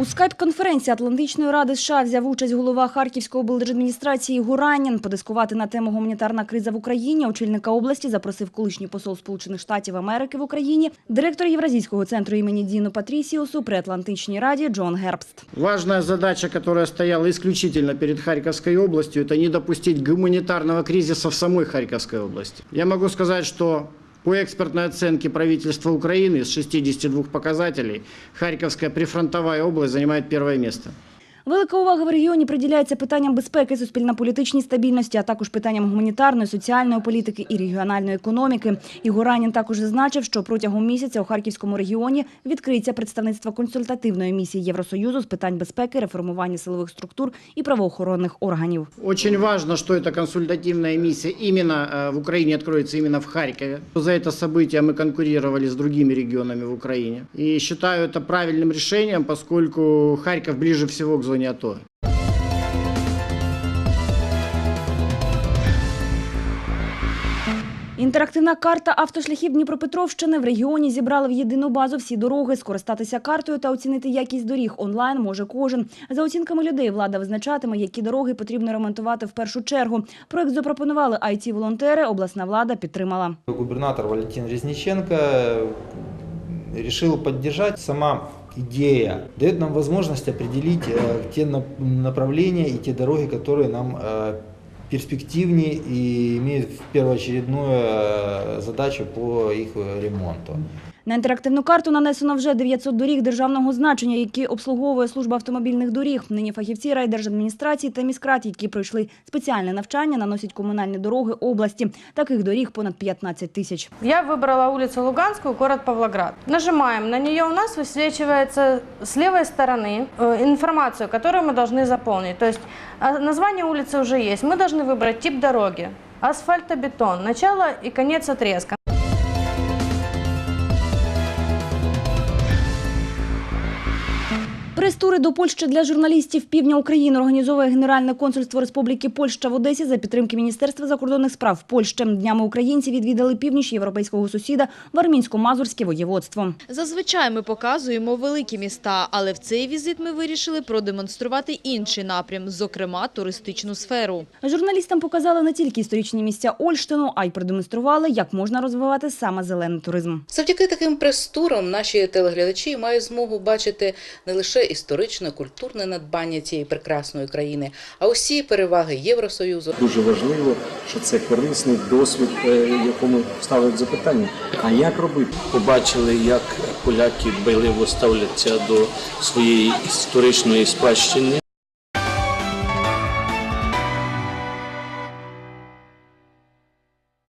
У скайп-конференції Атлантичної ради США взяв участь голова Харківської облдержадміністрації Гуранін. Подискувати на тему гуманітарна криза в Україні. Очільника області запросив колишній посол Сполучених Штатів Америки в Україні, директор Євразійського центру імені Діно Патрісіусу при Атлантичній раді Джон Гербст. Важная задача, которая стояла исключительно перед Харьковской областью, это не допустить гуманитарного кризиса в самой Харьковской области. Я могу сказать, что по экспертной оценке правительства Украины из 62 показателей Харьковская прифронтовая область занимает первое место. Велика увага в регіоні приділяється питанням безпеки, суспільно-політичній стабільності, а також питанням гуманітарної, соціальної політики і регіональної економіки. Ігор Ранін також зазначив, що протягом місяця у Харківському регіоні відкриється представництво консультативної місії Євросоюзу з питань безпеки, реформування силових структур і правоохоронних органів. Очень важно, что эта консультативная миссия именно э, в Украине откроется именно в Харькове. За это событие мы конкурировали с другими регионами в Украине. И считаю это правильным решением, поскольку Харьков ближе всего к зоне АТО. Інтерактивна карта автошляхів Дніпропетровщини в регіоні зібрали в єдину базу всі дороги. Скористатися картою та оцінити якість доріг онлайн може кожен. За оцінками людей, влада визначатиме, які дороги потрібно ремонтувати в першу чергу. Проект запропонували it волонтери обласна влада підтримала. Губернатор Валентин Резниченко решил поддержать. Сама идея дает нам возможность определить э, те нап- направления и те дороги, которые нам э, перспективнее и имеют первоочередную э, задачу по их э, ремонту. На інтерактивну карту нанесено вже 900 доріг державного значення, які обслуговує служба автомобільних доріг. Нині фахівці райдержадміністрації та міськрат, які пройшли спеціальне навчання, наносять комунальні дороги області. Таких доріг понад 15 тисяч. Я выбрала улицу Луганскую, город Павлоград. Нажимаем на нее, у нас высвечивается с левой стороны э, информацию, которую мы должны заполнить. То есть а, название улицы уже есть. Мы должны выбрать тип дороги, асфальтобетон, начало и конец отрезка. Прес-тури до Польщі для журналістів півдня України організовує Генеральне консульство Республіки Польща в Одесі за підтримки Міністерства закордонних справ Польщі. Днями українці відвідали північ європейського сусіда в Армінсько-Мазурське воєводство. Зазвичай ми показуємо великі міста, але в цей візит ми вирішили продемонструвати інший напрям, зокрема туристичну сферу. Журналістам показали не тільки історичні місця Ольштину, а й продемонстрували, як можна розвивати саме зелений туризм. Завдяки таким прес-турам наші телеглядачі мають змогу бачити не лише історичне, культурне надбання цієї прекрасної країни, а усі переваги Євросоюзу. Дуже важливо, що це корисний досвід, е, якому ставлять запитання. А як робити? побачили, як поляки байливо ставляться до своєї історичної спадщини,